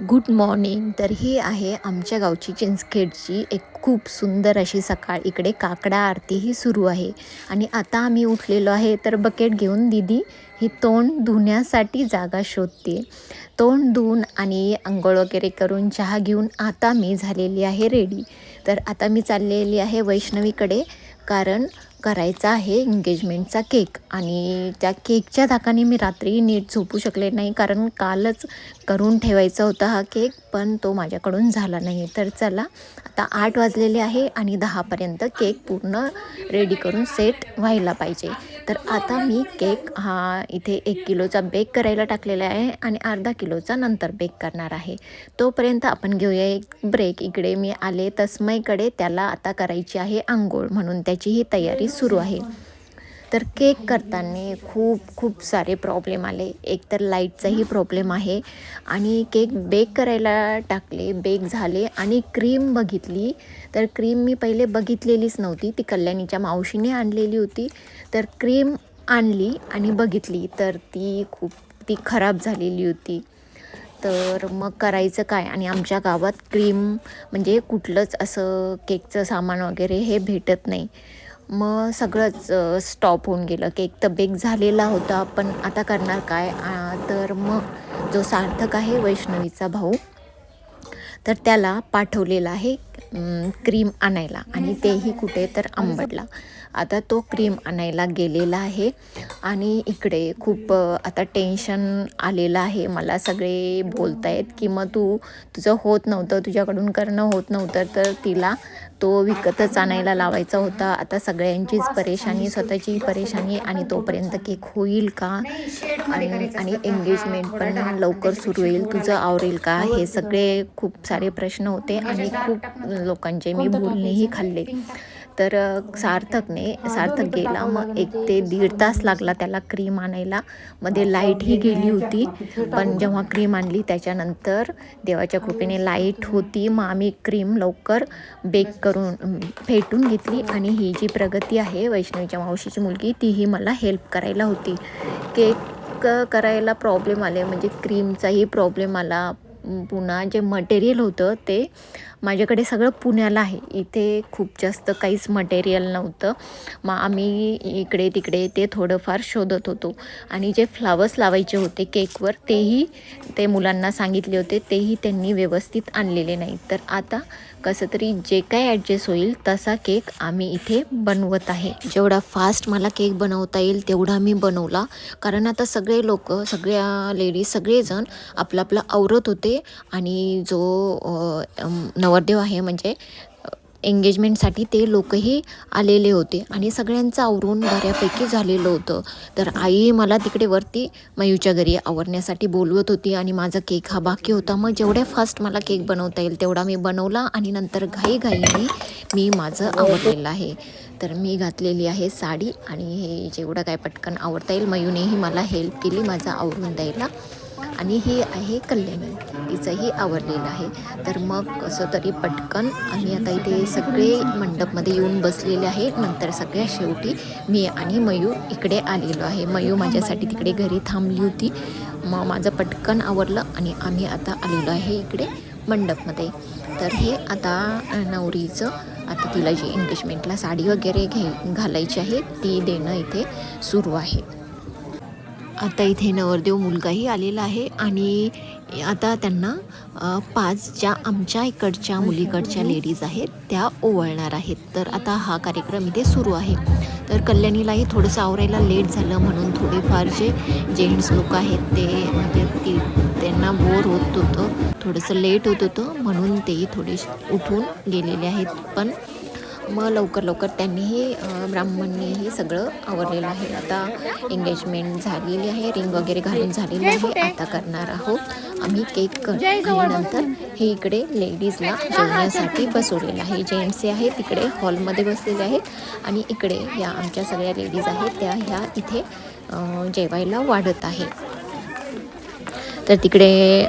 Good morning. तर ही आहे आमच्या गावची चिंचखेडची एक खूप सुंदर अशी सकाळ. इकडे काकडा आरती ही सुरू आहे. आणि आता आम्ही उठलेलो आहे तर बकेट घेऊन दिदी ही तोंड धुण्यासाठी जागा शोधते. तोंड धुवून आणि आंघोळ वगैरे करून चहा घेऊन आता मी झालेली आहे रेडी तर आता मी चाललेली आहे वैष्णवीकडे कारण करायचा आहे एंगेजमेंटचा केक आणि त्या केकच्या धाकाने मी रात्री नीट झोपू शकले नाही. कारण कालच करून ठेवायचा होता हा केक पण तो माझ्याकडून झाला नाही. तर चला आता आठ वाजलेले आहे आणि दहापर्यंत केक पूर्ण रेडी करून सेट व्हायला पाहिजे. तर आता मी केक हा इथे एक किलोचा बेक करायला टाकलेला आहे आणि अर्धा किलोचा नंतर बेक करणार आहे. तोपर्यंत आपण घेऊया एक ब्रेक इकडे मी आले तस्मयकडे त्याला आता करायची आहे आंघोळ म्हणून त्याची ही तयारी सुरू आहे. तर केक करताना खूप खूप सारे प्रॉब्लेम आले. एक तर लाईटचाही प्रॉब्लेम आहे. आणि केक बेक करायला टाकले बेक झाले. आणि क्रीम बघितली. तर क्रीम मी पहिले बघितलेलीच नव्हती. ती कल्याणीच्या मावशीने आणलेली होती. तर क्रीम आणली आणि बघितली. तर ती खूप ती खराब झालेली होती. तर मग करायचं काय? आणि आमच्या गावात क्रीम म्हणजे कुठलंच असं केकचं सामान वगैरे हे भेटत नाही. मग सगळंच स्टॉप होऊन गेलं. केक तर बेक झालेला होता पण आता करणार काय? तर मग जो सार्थक आहे वैष्णवीचा भाऊ तर त्याला पाठवलेला आहे क्रीम आणायला. आणि तेही कुठे? तर आंबडला आता तो क्रीम आणायला गेलेला आहे. आणि इकडे खूप आता टेन्शन आलेलं आहे. मला सगळे बोलतायत की मग तू तुझं होत नव्हतं तुझ्याकडून करणं होत नव्हतं तर तिला तो विकतच आणायला लावायचा होता. आता सगळ्यांचीच परेशानी स्वतःची परेशानी आणि तोपर्यंत केक होईल का? आणि आणि एंगेजमेंट पण लवकर सुरू होईल. तुझं आवरेल का? हे सगळे खूप सारे प्रश्न होते आणि खूप लोकांचे मी बोलणेही खाल्ले. तर सार्थकने सार्थक गेला. मग एक ते दीड तास लागला त्याला क्रीम आणायला. मध्ये लाईटही गेली होती. पण जेव्हा क्रीम आणली त्याच्यानंतर देवाच्या कृपेने लाइट होती. मग आम्ही क्रीम लवकर बेक करून फेटून घेतली. आणि ही जी प्रगती आहे वैष्णवीच्या मावशीची मुलगी तीही मला हेल्प करायला होती. केक करायला प्रॉब्लेम आले. म्हणजे क्रीमचाही प्रॉब्लेम आला. पुन्हा जे मटेरियल होतं ते माझ्याकडे सगळं पुण्याला आहे. इथे खूप जास्त काहीच मटेरियल नव्हतं. मग आम्ही इकडे तिकडे ते थोडंफार शोधत होतो. आणि जे फ्लावर्स लावायचे होते केकवर तेही ते मुलांना सांगितले होते. तेही त्यांनी व्यवस्थित आणलेले नाही तर आता कसं तरी जे काय ॲडजस्ट होईल तसा केक आम्ही इथे बनवत आहे. जेवढा फास्ट मला केक बनवता येईल तेवढा मी बनवला. कारण आता सगळे लोक सगळ्या लेडीज सगळेजण आपलं आपलं आवरत होते. आणि जो नवरदेव आहे म्हणजे एंगेजमेंटसाठी ते लोकही आलेले होते आणि सगळ्यांचं आवरून बऱ्यापैकी झालेलं होतं. तर आई मला तिकडे वरती मयूच्या घरी आवरण्यासाठी बोलवत होती आणि माझा केक हा बाकी होता. मग जेवढ्या फास्ट मला केक बनवता येईल तेवढा मी बनवला आणि नंतर घाईघाईने मी माझं आवरलेलं आहे. तर मी घातलेली आहे साडी आणि हे जेवढं काय पटकन आवडता येईल मयूनेही मला हेल्प केली माझं आवरून द्यायला. आणि ही आहे कल्याणी. तिचंही आवडलेलं आहे. तर मग कसं तरी पटकन आम्ही आता इथे सगळे मंडपमध्ये येऊन बसलेले आहे. नंतर सगळ्या शेवटी मी आणि मयू इकडे आलेलो आहे. मयू माझ्यासाठी तिकडे घरी थांबली होती. मग माझं पटकन आवडलं आणि आम्ही आता आलेलो आहे इकडे मंडपमध्ये. तर हे आता नवरीचं आता तिला जी एंगेजमेंटला साडी वगैरे घे घालायची आहे ती देणं इथे सुरू आहे. आता इथे नवरदेव मुलगाही आलेला आहे आणि आता त्यांना पाच ज्या आमच्या इकडच्या मुलीकडच्या लेडीज आहेत त्या ओवळणार आहेत. तर आता हा कार्यक्रम इथे सुरू आहे. तर कल्याणीलाही थोडंसं आवरायला लेट झालं म्हणून थोडेफार जे जेंट्स लोक आहेत ते म्हणजे ती त्यांना बोर होत होतं. थोडंसं लेट होत होतं म्हणून तेही थोडे उठून गेलेले आहेत. पण मग लवकर लवकर त्यांनीही ब्राह्मणनेही सगळं आवरलेलं आहे. आता एंगेजमेंट झालेली आहे रिंग वगैरे घालून झालेली आहे. आता करणार आहोत आम्ही केक नंतर हे इकडे लेडीजला जेवण्यासाठी बसवलेलं आहे. जेंट्स आहे तिकडे हॉलमध्ये बसलेले आहेत आणि इकडे या आमच्या सगळ्या लेडीज आहेत त्या ह्या इथे जेवायला वाढत आहे. तर तिकडे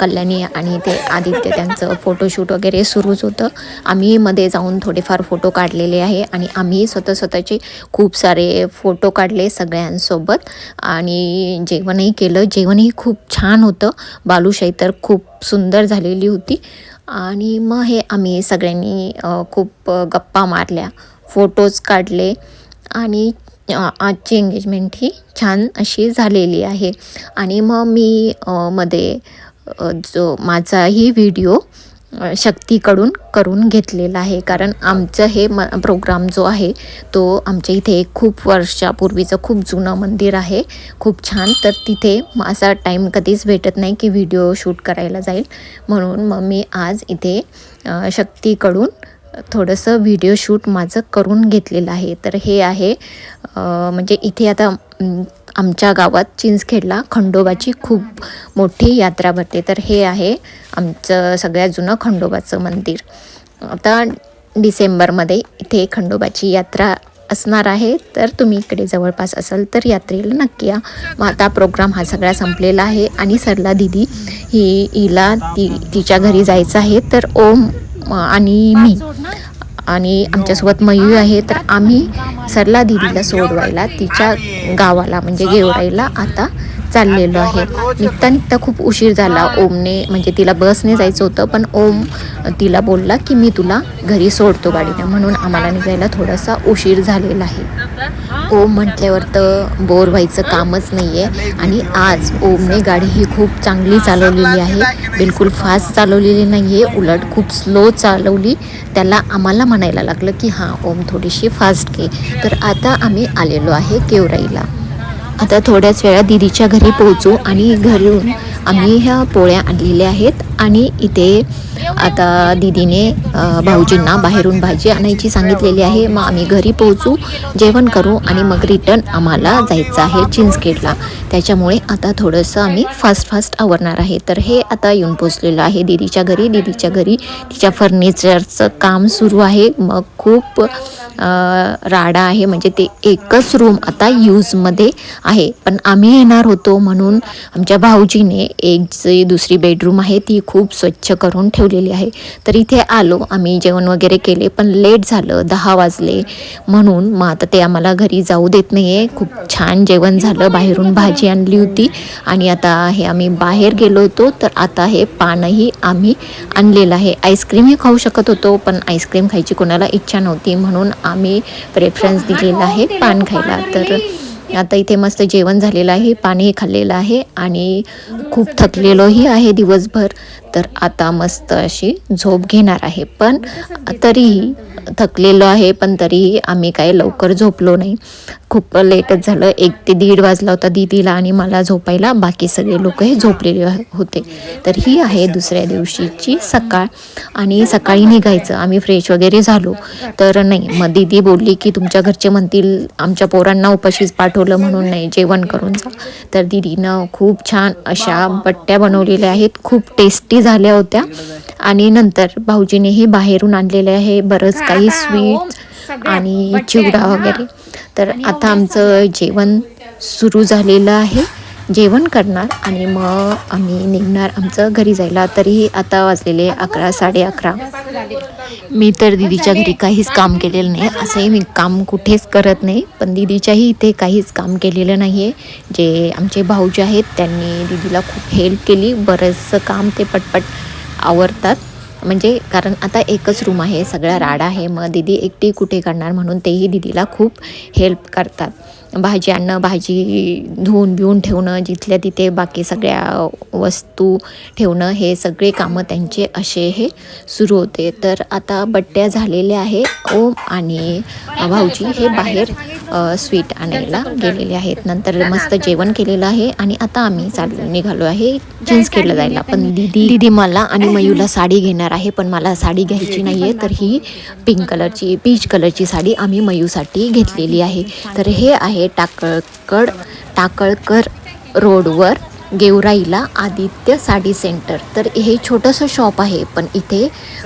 कल्याणी आणि ते आदित्य त्यांचं फोटोशूट वगैरे सुरूच होतं. आम्ही मध्ये जाऊन थोडेफार फोटो काढलेले आहे आणि आम्ही स्वतः स्वतःचे खूप सारे फोटो काढले सगळ्यांसोबत. आणि जेवणही केलं. जेवणही खूप छान होतं. बालुशाही तर खूप सुंदर झालेली होती. आणि मग हे आम्ही सगळ्यांनी खूप गप्पा मारल्या. फोटोज काढले. आणि आजची एंगेजमेंट ही छान अशी झालेली आहे. आणि मग मी मध्ये जो माझाही व्हिडिओ शक्तीकडून करून घेतलेला आहे. कारण आमचं हे म प्रोग्राम जो आहे तो आमच्या इथे एक खूप वर्षापूर्वीचं खूप जुनं मंदिर आहे. खूप छान. तर तिथे असा टाईम कधीच भेटत नाही की व्हिडिओ शूट करायला जाईल. म्हणून मग मी आज इथे शक्तीकडून थोडंसं व्हिडिओ शूट माझं करून घेतलेलं आहे. तर हे आहे म्हणजे इथे आता आमच्या गावात चिंचखेडला खंडोबाची खूप मोठी यात्रा भरते. तर हे आहे आमचं सगळ्यात जुनं खंडोबाचं मंदिर. आता डिसेंबरमध्ये इथे खंडोबाची यात्रा असणार आहे. तर तुम्ही इकडे जवळपास असाल तर यात्रेला नक्की या. मग आता प्रोग्राम हा सगळा संपलेला आहे. आणि सरला दिदी ही हिला ती तिच्या घरी जायचं आहे. तर ओम आणि मी. आणि आमच्यासोबत मयू आहे तर आम्ही सरला दिदीला सोडवायला तिच्या गावाला म्हणजे गेवराईला आता चाललेलो आहे. निघता निघता खूप उशीर झाला. ओमने म्हणजे तिला बसने जायचं होतं पण ओम तिला बोलला की मी तुला घरी सोडतो गाडीने म्हणून आम्हाला निघायला थोडासा उशीर झालेला आहे. ओम म्हटल्यावर तर बोर व्हायचं कामच नाही आहे आणि आज ओमने गाडी ही खूप चांगली चालवलेली आहे. बिलकुल फास्ट चालवलेली नाही आहे उलट खूप स्लो चालवली. त्याला आम्हाला म्हणायला लागलं की हां ओम थोडीशी फास्ट घे. तर आता आम्ही आलेलो आहे केवराईला. आता थोड्याच वेळा दिदीच्या घरी पोहोचू आणि घरून आम्ही ह्या पोळ्या आणलेल्या आहेत आणि इथे आता दिदीने भाऊजींना बाहेरून भाजी आणायची सांगितलेली आहे. मग आम्ही घरी पोहोचू जेवण करू आणि मग रिटर्न आम्हाला जायचं आहे चिंचखेडला त्याच्यामुळे आता थोडंसं आम्ही फास्ट फास्ट आवरणार आहे. तर हे आता येऊन पोचलेलं आहे दिदीच्या घरी. दिदीच्या घरी तिच्या फर्निचरचं काम सुरू आहे. मग खूप राडा आहे. म्हणजे ते एकच रूम आता यूजमध्ये आहे. पण आम्ही येणार होतो म्हणून आमच्या भाऊजीने एक जी दुसरी बेडरूम आहे ती खूप स्वच्छ करून ठेवलेली आहे. तर इथे आलो आम्ही जेवण वगैरे केले पण लेट झालं दहा वाजले. म्हणून मग आता ते आम्हाला घरी जाऊ देत नाही आहे खूप छान जेवण झालं बाहेरून भाजी आणली होती. आणि आता हे आम्ही बाहेर गेलो होतो तर आता हे पानही आम्ही आणलेलं आहे. आईस्क्रीमही खाऊ शकत होतो पण आईस्क्रीम खायची कोणाला इच्छा नव्हती. म्हणून आम्ही प्रेफरन्स दिलेला आहे पान खायला. तर आता इथे मस्त जेवण झालेलं आहे पाणी खाल्लेलं आहे आणि खूप थकलेलोही आहे दिवसभर. तर आता मस्त अशी झोप घेणार आहे. पण तरीही थकलेलो आहे पण तरीही आम्ही काय लवकर झोपलो नाही. खूप लेटच झालं. एक ते दीड वाजला होता दीदीला आणि मला झोपायला. बाकी सगळे लोक हे झोपलेले हो- होते. तर ही आहे दुसऱ्या दिवशीची सकाळ. आणि सकाळी निघायचं. आम्ही फ्रेश वगैरे झालो. तर नाही मग दीदी बोलली की तुमच्या घरचे म्हणतील आमच्या पोरांना उपाशीच पाठवलं म्हणून नाही जेवण करून जा. तर दीदीनं खूप छान अशा बट्ट्या बनवलेल्या आहेत. खूप टेस्टी झाल्या होत्या. आणि नंतर भाऊजीनेही बाहेरून आणलेले आहे बरंच काही स्वीट आणि चिवडा वगैरे. तर आता आमचं जेवण सुरू झालेलं आहे. जेवण करणार आणि मग आम्ही निघणार आमचं घरी जायला. तरीही आता वाजलेले अकरा साडे अकरा. मी तर दिदीच्या घरी काहीच काम केलेलं नाही. असंही मी काम कुठेच करत नाही. पण दिदीच्याही इथे काहीच काम केलेलं नाही आहे जे आमचे भाऊ जे आहेत त्यांनी दिदीला खूप हेल्प केली. बरंचसं काम ते पटपट आवरतात. म्हणजे कारण आता एकच रूम आहे सगळा राडा आहे. मग दिदी एकटी कुठे करणार म्हणून तेही दिदीला खूप हेल्प करतात. भाजी आणणं भाजी धुवून बिवून ठेवणं जिथल्या तिथे बाकी सगळ्या वस्तू ठेवणं हे सगळे कामं त्यांचे असे हे सुरू होते. तर आता बट्ट्या झालेल्या आहे. ओम आणि भाऊजी हे बाहेर स्वीट आणायला गेलेले आहेत. नंतर मस्त जेवण केलेलं आहे आणि आता आम्ही चाल निघालो आहे. जीन्स केलं जायला. पण दिदी दिदी मला आणि मयूला साडी घेणार आहे पण मला साडी घ्यायची नाही आहे तर ही पिंक कलरची पीच कलरची साडी आम्ही मयूसाठी घेतलेली आहे. तर हे आहे टाकळकड टाकळकर रोडवर गेवराईला आदित्य साडी सेंटर. तर हे छोटंसं शॉप आहे पण इथे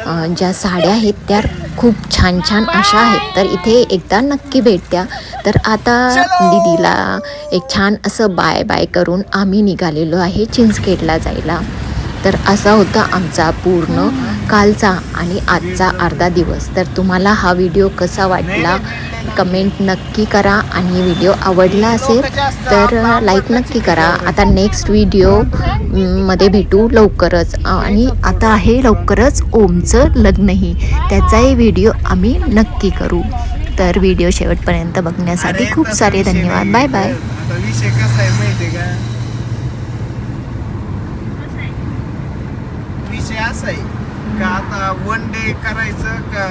ज्या साड्या आहेत त्या खूप छान छान अशा आहेत. तर इथे एकदा नक्की भेट द्या. तर आता दीदीला एक छान असं बाय बाय करून आम्ही निघालेलो आहे चिंचखेडला जायला. तर असा होता आमचा पूर्ण कालचा आणि आजचा अर्धा दिवस. तर तुम्हाला हा व्हिडिओ कसा वाटला? कमेंट नक्की करा आणि व्हिडिओ आवडला असेल तर लाईक नक्की करा. आता नेक्स्ट व्हिडिओमध्ये भेटू लवकरच. आणि आता आहे लवकरच ओमचं लग्नही. त्याचाही व्हिडिओ आम्ही नक्की करू. तर व्हिडिओ शेवटपर्यंत बघण्यासाठी खूप सारे धन्यवाद. बाय बाय आता विषय कसा आहे माहितीये का विषय असा आहे का आता वन डे करायचं का?